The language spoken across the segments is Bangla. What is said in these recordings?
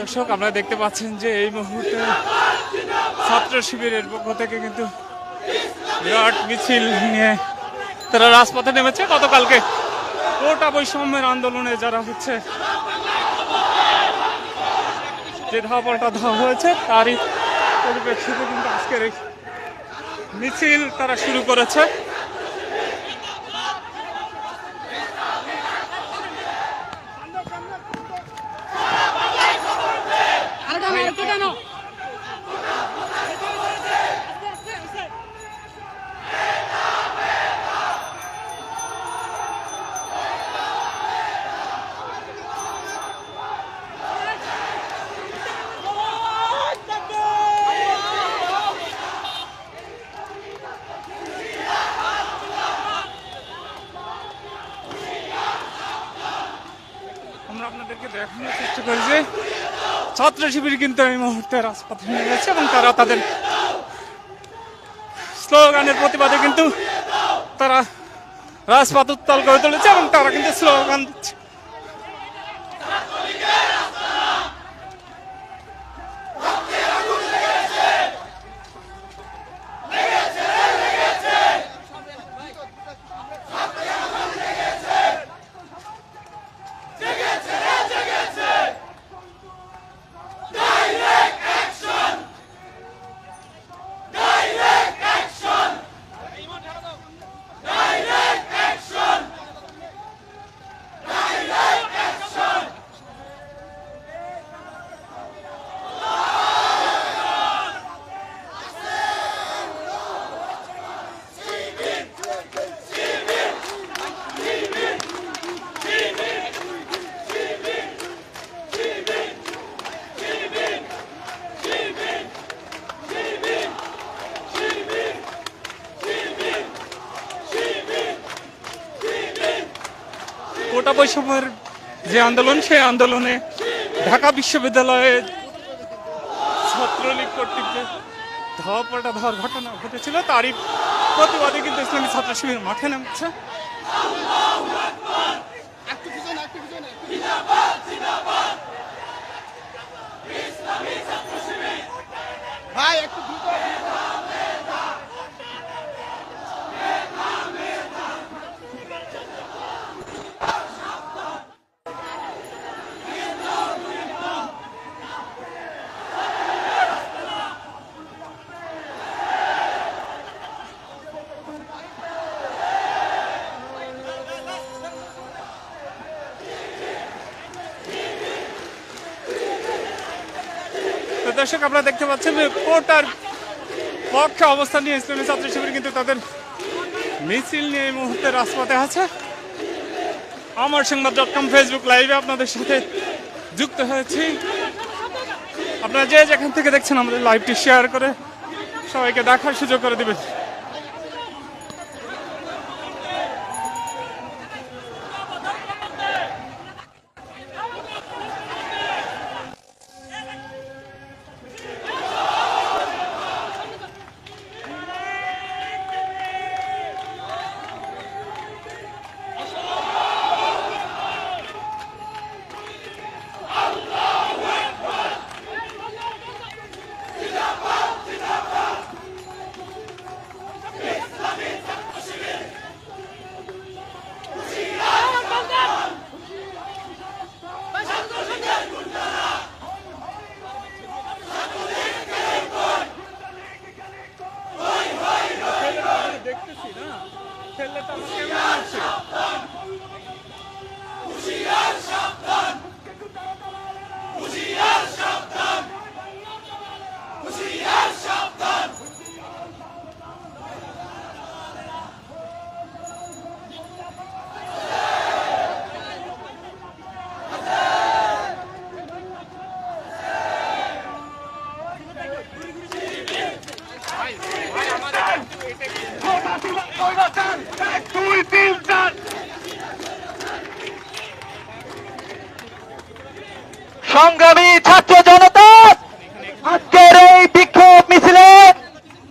দর্শক, আপনারা দেখতে পাচ্ছেন যে এই মুহূর্তে ছাত্র শিবিরের পক্ষ থেকে কিন্তু বিরাট মিছিল নিয়ে তারা রাজপথে নেমেছে। গতকালকে কোটা বৈষম্যের আন্দোলনে যারা হচ্ছে যে ধাওয়া পাল্টা ধাওয়া হয়েছে, তারই পরিপ্রেক্ষিতে কিন্তু আজকের এই মিছিল তারা শুরু করেছে আমরা আপনাদেরকে চেষ্টা করি যে ছাত্র শিবির কিন্তু এই মুহূর্তে রাজপথে নেমেছে এবং তারা তাদের স্লোগানের প্রতিবাদে কিন্তু তারা রাজপথ উত্তাল করে তুলেছে এবং তারা কিন্তু স্লোগান দিচ্ছে। কোটা বৈষম্যের যে আন্দোলন, সেই আন্দোলনে ঢাকা বিশ্ববিদ্যালয়ে ছাত্রলীগ কর্তৃক যে ধাওয়া পাল্টা ঘটনা ঘটেছিল, তারই প্রতিবাদে কিন্তু ইসলামী ছাত্র শিবির মাঠে নামছে। ভাই, একটু দ্রুত তো দর্শক, আপনারা দেখতে পাচ্ছেন যে কোটার পক্ষে অবস্থান নিয়ে ইসলামী ছাত্র শিবির কিন্তু তাদের মিছিল নিয়ে এই মুহূর্তে রাজপথে আছে। আমার সংবাদ ডট কম ফেসবুক লাইভে আপনাদের সাথে যুক্ত হয়েছি। আপনারা যে যেখান থেকে দেখছেন আমাদের লাইভটি শেয়ার করে সবাইকে দেখার সুযোগ করে দিবেন। খেললে তো আমার ক্যামেরা আছে সংগ্রামী ছাত্র জনতা, আজকের এই বিক্ষোভ মিছিলে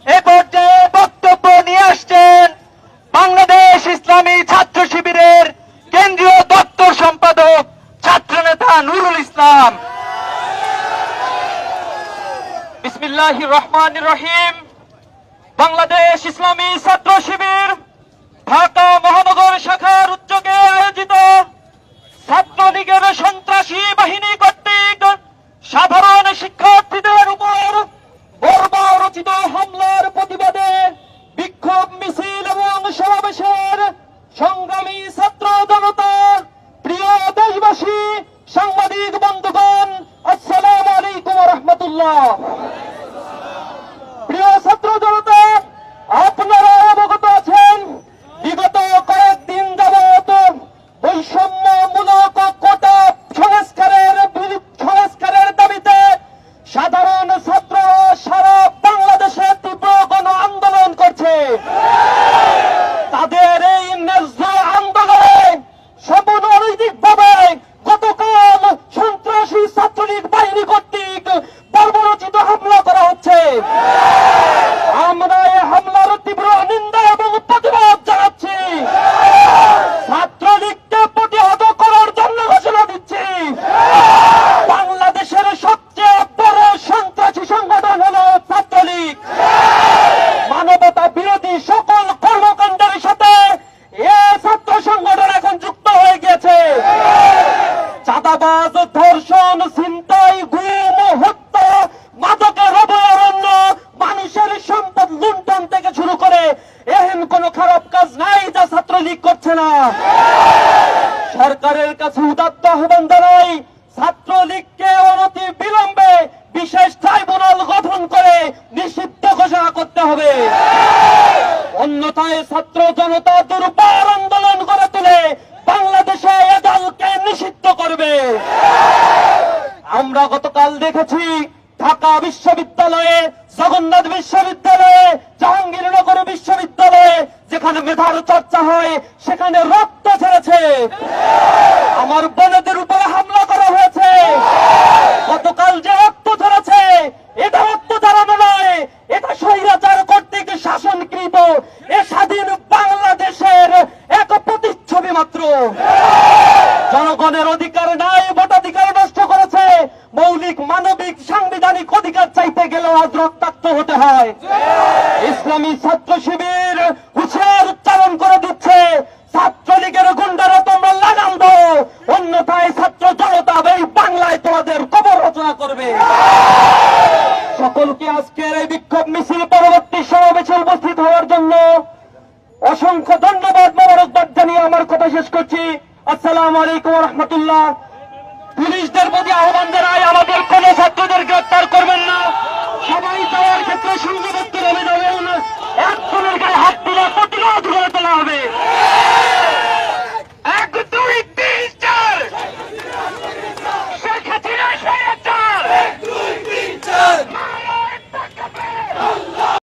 এ পর্যায়ে বক্তব্য নিয়ে আসছেন বাংলাদেশ ইসলামী ছাত্র শিবিরের কেন্দ্রীয় দপ্তর সম্পাদক ছাত্রনেতা নুরুল ইসলাম। বিসমিল্লাহ রহমান রহিম। বাংলাদেশ ইসলামী ছাত্র শিবির, ঢাকা মহানগর শাখার উদ্যোগে আয়োজিত ছাত্রলীগের সন্ত্রাসী বাহিনী কর্তৃক সাধারণ শিক্ষার্থীদের উপর বর্বরচিত হামলার প্রতিবাদে বিক্ষোভ মিছিল এবং সমাবেশের সংগ্রামী ছাত্র জনতা প্রিয় দেশবাসী সাংবাদিক বন্ধুগণ আসসালামু আলাইকুম রহমতুল্লাহ ছিনতাই গুম হত্যা মাদকের অভয়ারণ্য মানুষের সম্পদ লুণ্ঠন থেকে শুরু করে এহেন কোন খারাপ কাজ নাই যা ছাত্রলীগ করছে না। সরকারের কাছে উদাত্ত আহ্বান জানাই ছাত্রলীগকে অনতি বিলম্বে বিশেষ ট্রাইব্যুনাল গঠন করে নিষিদ্ধ ঘোষণা করতে হবে অন্যথায় ছাত্র জনতা দুর্বার আন্দোলন করে তুলে বাংলাদেশে এ দলকে নিষিদ্ধ করবে আমরা দেখেছি ঢাকা বিশ্ববিদ্যালয়ে, জগন্নাথ বিশ্ববিদ্যালয়ে, জাহাঙ্গীরনগর বিশ্ববিদ্যালয়ে, যেখানে মেধার চর্চা হয়, সেখানে রক্ত ছেড়েছে আমার বোনেদের গেলেও আজ রক্তাক্ত হতে হয়। ইসলামী ছাত্র শিবির হুঁশিয়ার উচ্চারণ করে দিচ্ছে। ছাত্রলীগের গুন্ডারা, তোমরা লাগাম দাও। অন্যথায় ছাত্র জনতা এই বাংলায় তোমাদের কবর রচনা করবে। সকলকে আজকের এই বিক্ষোভ মিছিল পরবর্তী সমাবেশে উপস্থিত হওয়ার জন্য অসংখ্য ধন্যবাদ, মোবারকবাদ জানিয়ে আমার কথা শেষ করছি। আসসালামু আলাইকুম রহমতুল্লাহ পুলিশদের প্রতি আহ্বান জানাই, আমাদের কোন ছাত্রদের সবাই যাওয়ার ক্ষেত্রে সংগত